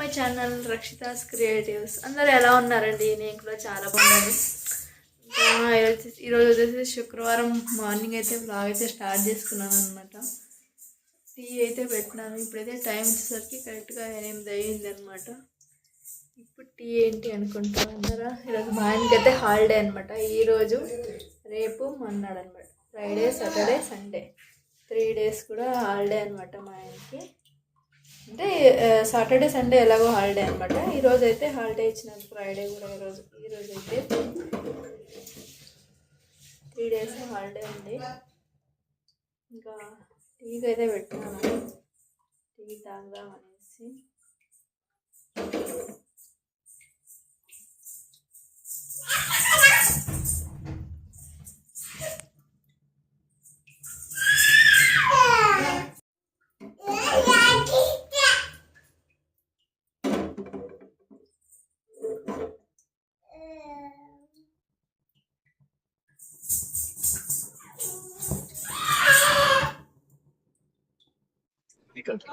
My channel Rakshita's creatives. అందరూ ఎలా ఉన్నారండి? నేను కూడా చాలా బాగున్నాను. ఈరోజు- వచ్చేసి శుక్రవారం మార్నింగ్ అయితే బ్లాగ్ అయితే స్టార్ట్ చేసుకున్నాను అనమాట టీ అయితే పెట్టినాను. ఇప్పుడైతే టైం వచ్చేసరికి కరెక్ట్గా ఎనిమిది అయ్యింది అనమాట ఇప్పుడు టీ ఏంటి అనుకుంటా అందరా ఈరోజు మా ఆయనకి అయితే హాలిడే అనమాట ఈరోజు రేపు మన్నాడు అనమాట Friday Saturday Sunday three days కూడా హాలిడే అనమాట మా ఆయనకి. అంటే సాటర్డే సండే ఎలాగో హాలిడే అనమాట ఈరోజు అయితే హాలిడే ఇచ్చినారు ఫ్రైడే కూడా ఈరోజు ఈరోజు అయితే త్రీ డేస్ హాలిడే ఉంది. ఇంకా టీకి అయితే పెట్టుకున్నాను టీ తాగుదాం అనేసి.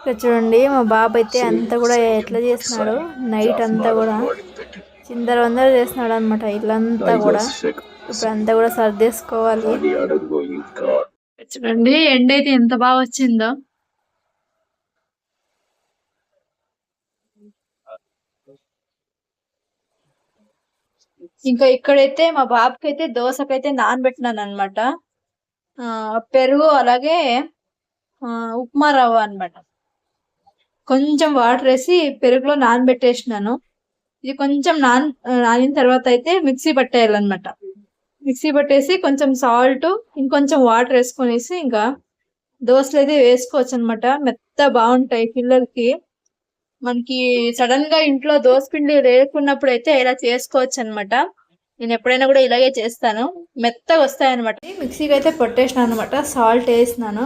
ఇక్కడ చూడండి మా బాబు అయితే అంతా కూడా ఎట్లా చేస్తున్నాడు నైట్ అంతా కూడా చిందర వందర చేస్తున్నాడు అనమాట ఇల్లంతా కూడా. ఇప్పుడు అంతా కూడా సర్దేసుకోవాలి. చూడండి ఎండ్ అయితే ఎంత బాగా వచ్చిందో. ఇంకా ఇక్కడైతే మా బాబుకైతే దోశకైతే నానబెట్టినాను అనమాట పెరుగు అలాగే ఆ, ఉప్మా రవ్వ అనమాట కొంచెం వాటర్ వేసి పెరుగులో నానబెట్టేసినాను. ఇది కొంచెం నాన్ నానిన తర్వాత అయితే మిక్సీ పట్టేయాలన్నమాట. మిక్సీ పట్టేసి కొంచెం సాల్ట్ ఇంకొంచెం వాటర్ వేసుకొనేసి ఇంకా దోశలు అయితే వేసుకోవచ్చు అనమాట మెత్త బాగుంటాయి పిల్లలకి. మనకి సడన్గా ఇంట్లో దోశ పిండి లేకున్నప్పుడు అయితే ఇలా చేసుకోవచ్చు అనమాట నేను ఎప్పుడైనా కూడా ఇలాగే చేస్తాను. మెత్తగా వస్తాయి అనమాట మిక్సీకి అయితే పట్టేసినాను అనమాట సాల్ట్ వేసినాను.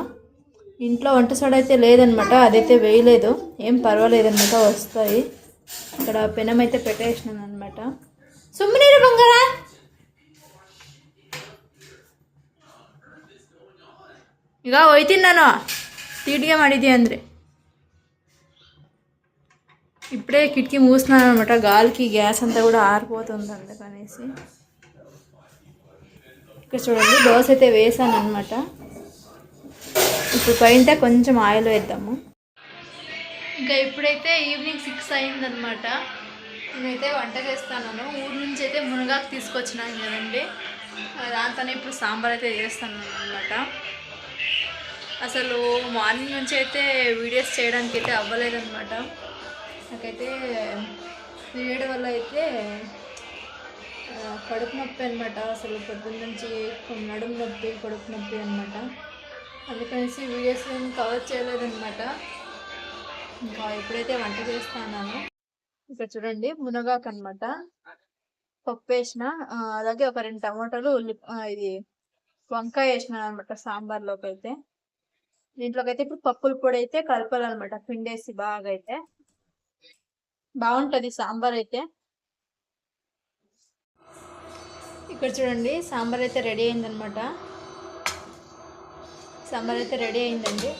ఇంట్లో వంట సోడా అయితే లేదనమాట అదైతే వేయలేదు ఏం పర్వాలేదన్నమాట వస్తాయి ఇక్కడ పెనం అయితే పెట్టేసినాను అనమాట సుమ్మనీరు బంగారా ಈಗ ಹೋಯ್ತೀನಿ ನಾನು ತೀಟಿಗೆ ಮಾಡಿದ್ದೆ ಅಂದರೆ ఇప్పుడే కిటికీ మూసినాను అనమాట గాలికి గ్యాస్ అంతా కూడా ఆరిపోతుంది అందుకనేసి ఇక్కడ చూడండి దోశ అయితే వేసాను అనమాట ఇప్పుడు పైన కొంచెం ఆయిల్ వేద్దాము. ఇంకా ఇప్పుడైతే ఈవినింగ్ సిక్స్ అయిందనమాట నేనైతే వంట చేస్తాను. ఊరి నుంచి అయితే మునగాకు తీసుకొచ్చినాను కదండి. దాంతోనే ఇప్పుడు సాంబార్ అయితే చేస్తాను అనమాట అసలు మార్నింగ్ నుంచి అయితే వీడియోస్ చేయడానికి అయితే అవ్వలేదన్నమాట. నాకైతే వేడి వల్ల అయితే కడుపు నొప్పి అనమాట అసలు పొద్దున్న నుంచి నడుము నొప్పి కడుపు నొప్పి అనమాట అందుకనేసి వీడియోస్ ఏం కవర్ చేయలేదనమాట ఇంకా ఇప్పుడైతే వంట చేస్తున్నాను. ఇక్కడ చూడండి మునగాకు అనమాట పప్పు వేసిన అలాగే ఒక రెండు టమాటాలు ఉల్లి ఇది వంకాయ వేసిన అనమాట సాంబార్లోకి అయితే దీంట్లోకి అయితే ఇప్పుడు పప్పుల పొడి అయితే కలపాలన్నమాట పిండేసి బాగా అయితే బాగుంటది సాంబార్ అయితే. ఇక్కడ చూడండి సాంబార్ అయితే రెడీ అయిందనమాట సాంబార్ అయితే రెడీ అయిందండి.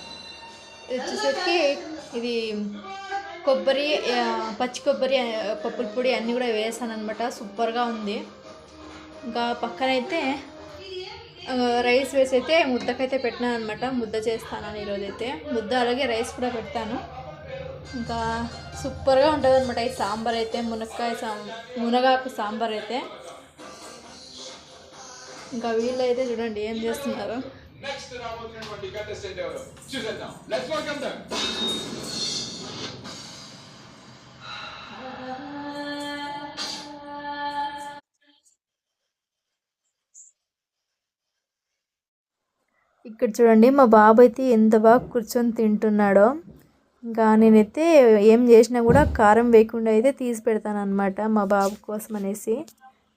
వచ్చేసరికి ఇది కొబ్బరి పచ్చి కొబ్బరి పప్పుల పొడి అన్నీ కూడా వేసాను అనమాట సూపర్గా ఉంది. ఇంకా పక్కనైతే రైస్ వేసి అయితే ముద్దకైతే పెట్టినాను అనమాట ముద్ద చేస్తాను ఈరోజు అయితే ముద్ద అలాగే రైస్ కూడా పెడతాను. ఇంకా సూపర్గా ఉంటుంది అనమాట ఈ సాంబార్ అయితే మునక్కాయ సాం మునగాకు సాంబార్ అయితే. ఇంకా వీళ్ళు అయితే చూడండి ఏం చేస్తున్నారు. నెక్స్ట్ రాబోతున్నటువంటి కంటెస్టెంట్ ఎవరు? చూసేద్దాం. లెట్స్ వెల్కమ్ దమ్ ఇక్కడ చూడండి మా బాబు అయితే ఎంత బాగా కూర్చొని తింటున్నాడో. ఇంకా నేనైతే ఏం చేసినా కూడా కారం వేయకుండా అయితే తీసి పెడతానమాట మా బాబు కోసం అనేసి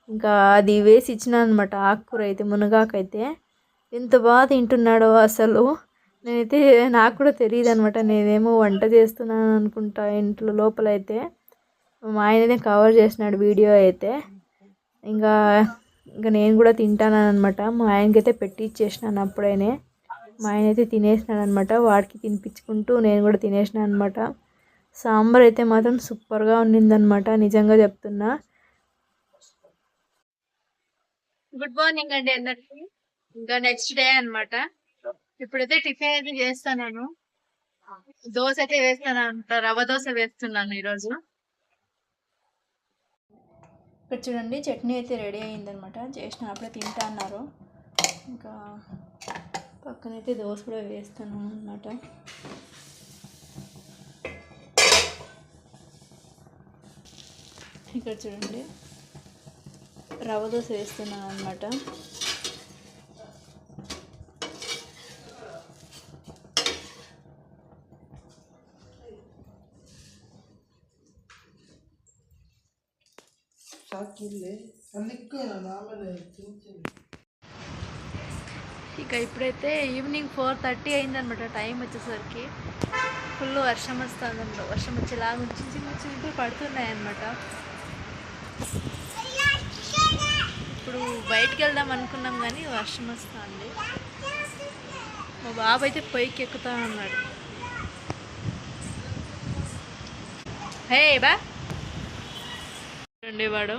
ఇంకా అది వేసి ఇచ్చిన అనమాట ఆకుకూర అయితే మునగాకైతే ఎంత బాగా తింటున్నాడో అసలు. నేనైతే నాకు కూడా తెలియదు అనమాట నేనేమో వంట చేస్తున్నాను అనుకుంటా ఇంట్లో లోపల అయితే మా ఆయననే కవర్ చేసినాడు వీడియో అయితే. ఇంకా ఇంకా నేను కూడా తింటాను అనమాట మా ఆయనకైతే పెట్టి ఇచ్చేసినాను అప్పుడైనే. మా ఆయన అయితే తినేసినాడు అనమాట వాడికి తినిపించుకుంటూ నేను కూడా తినేసినాను అనమాట సాంబార్ అయితే మాత్రం సూపర్గా ఉండిందనమాట నిజంగా చెప్తున్నా. గుడ్ మార్నింగ్ అండి అందరికి. ఇంకా నెక్స్ట్ డే అనమాట ఇప్పుడైతే టిఫిన్ అయితే చేస్తాను దోశ అయితే వేస్తాను అంట రవ్వ దోశ వేస్తున్నాను ఈరోజు. ఇక్కడ చూడండి చట్నీ అయితే రెడీ అయిందనమాట చేసిన అప్పుడే తింటా అన్నారు. ఇంకా పక్కనైతే దోశ కూడా వేస్తాను అనమాట ఇక్కడ చూడండి రవ్వ దోశ వేస్తున్నాను అనమాట ఇక ఇప్పుడైతే ఈవినింగ్ ఫోర్ థర్టీ అయిందనమాట టైం వచ్చేసరికి. ఫుల్ వర్షం వస్తుంది వర్షం వచ్చేలాగా ఉంచి చిన్న చిన్న పడుతున్నాయి అనమాట ఇప్పుడు బయటికి వెళ్దాం అనుకున్నాం కానీ వర్షం వస్తుంది. మా బాబు అయితే పైకి ఎక్కుతా ఉన్నాడు హే బా. వాడు.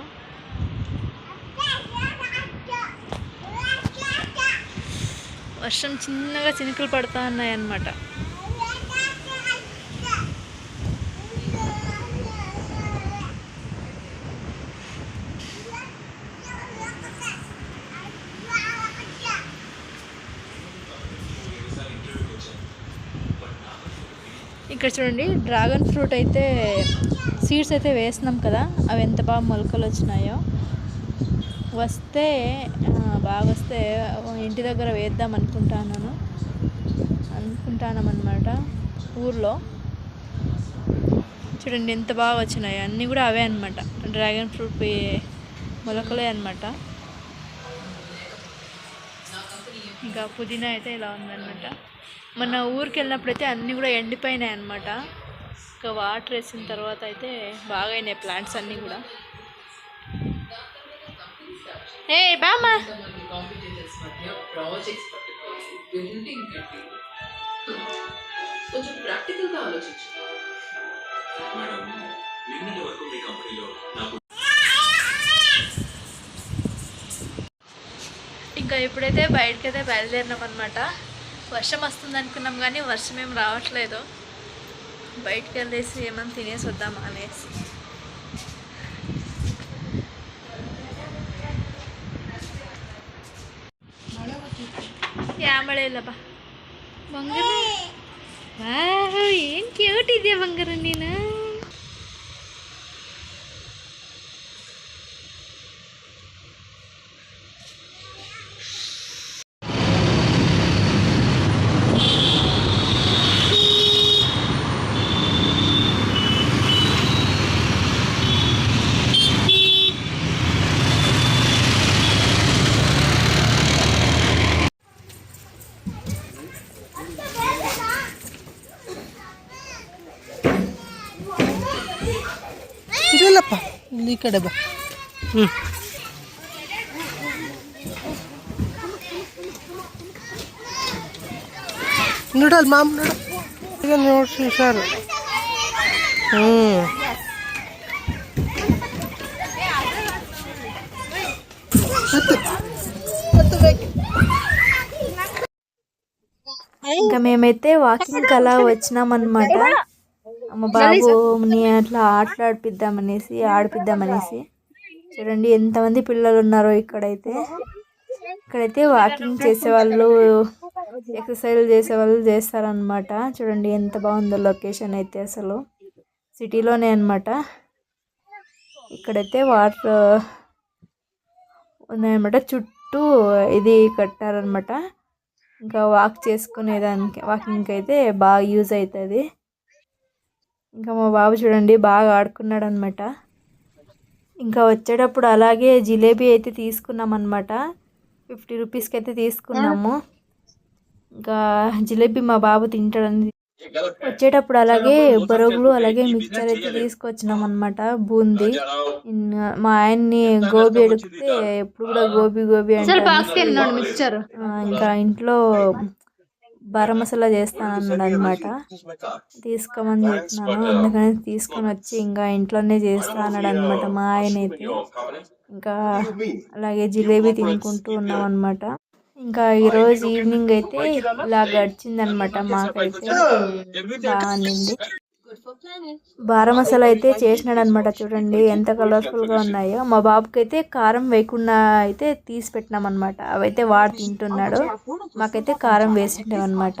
వర్షం చిన్నగా చినుకులు పడుతూ ఉన్నాయి అన్నమాట ఇక్కడ చూడండి డ్రాగన్ ఫ్రూట్ అయితే సీడ్స్ అయితే వేస్తున్నాం కదా అవి ఎంత బాగా మొలకలు వచ్చినాయో. వస్తే బాగా వస్తే ఇంటి దగ్గర వేద్దాం అనుకుంటాను అనమాట ఊర్లో. చూడండి ఎంత బాగా వచ్చినాయి అన్నీ కూడా అవే అనమాట డ్రాగన్ ఫ్రూట్ మొలకలే అనమాట ఇంకా పుదీనా అయితే ఇలా ఉందన్నమాట. మన ఊరికి వెళ్ళినప్పుడైతే అన్నీ కూడా ఎండిపోయినాయి అనమాట ఇంకా వాటర్ వేసిన తర్వాత అయితే బాగా అయినాయి ప్లాంట్స్ అన్నీ కూడా. ఏ బామ్మా. కొంచెం ప్రాక్టికల్గా ఆలోచించు మేడం నిన్నటి వరకు మీ కంపెనీలో నాకు ఇంకా ఎప్పుడైతే బయటకైతే బయలుదేరినాం అనమాట వర్షం వస్తుంది అనుకున్నాం కానీ వర్షం ఏం రావట్లేదు. బయటకు వెళ్ళేసి ఏమైనా తినేసి వద్దాం అనేసి. ಯಾ ಮಳೆ ಇಲ್ಲಪ್ಪ ಬಂಗಾರ. ವಾಹ್ ಏನು ಕ್ಯೂಟ್ ಇದೆಯಾ ಬಂಗಾರ ನೀನು. ಇರಲ್ಲಪ್ಪ ಇಲ್ಲಿ ಈ ಕಡೆ ಬಾ ಹ್ಞೂ ನೋಡಲ್ಲ ಮಾಮ್ ನೋಡು ಈಗ ನೋಡ್ಸಿ ಹುಷಾರು ಹ್ಞೂ ಹತ್ತು ಹತ್ತು ಬೇಕು ఇంకా మేమైతే వాకింగ్ అలా వచ్చినాం అనమాట మా బాబుని అట్లా ఆటలాడిపిద్దామనేసి ఆడిపిద్దామనేసి. చూడండి ఎంతమంది పిల్లలు ఉన్నారో ఇక్కడైతే. ఇక్కడైతే వాకింగ్ చేసేవాళ్ళు ఎక్సర్సైజ్ చేసేవాళ్ళు చేస్తారనమాట చూడండి ఎంత బాగుందో లొకేషన్ అయితే అసలు. సిటీలోనే అనమాట ఇక్కడైతే వాటర్ ఉన్నాయన్నమాట. చుట్టూ ఇది కట్టారనమాట ఇంకా వాక్ చేసుకునేదానికి వాకింగ్కి అయితే బాగా యూజ్ అవుతుంది ఇంకా మా బాబు చూడండి బాగా ఆడుకున్నాడు అనమాట ఇంకా వచ్చేటప్పుడు అలాగే జిలేబీ అయితే తీసుకున్నాం అనమాట ఫిఫ్టీ రూపీస్కి అయితే తీసుకున్నాము. ఇంకా జిలేబీ మా బాబు తింటాడని వచ్చేటప్పుడు అలాగే బొరుగులు అలాగే మిక్చర్ అయితే తీసుకొచ్చినాం అనమాట బూందీ మా ఆయన్ని గోబీ అడిగితే ఎప్పుడు కూడా గోబీ గోబీ ఆ, ఇంకా ఇంట్లో బారా మసాలా చేస్తానన్నాడు అనమాట తీసుకోమని చెప్పినాను. అందుకని తీసుకొని వచ్చి ఇంకా ఇంట్లోనే చేస్తా అన్నాడు అనమాట మా ఆయన అయితే ఇంకా అలాగే జిలేబీ తినుకుంటూ ఉన్నాం అనమాట ఇంకా ఈరోజు ఈవినింగ్ అయితే ఇలా గడిచిందనమాట మాకైతే. బాగుంది. బార మసాలా అయితే చేసినాడు అనమాట చూడండి. ఎంత కలర్ఫుల్గా ఉన్నాయో. మా బాబుకి అయితే కారం వేయకుండా అయితే తీసి పెట్టినాం అనమాట అవైతే వాడు తింటున్నాడు. మాకైతే కారం వేసింటాం అనమాట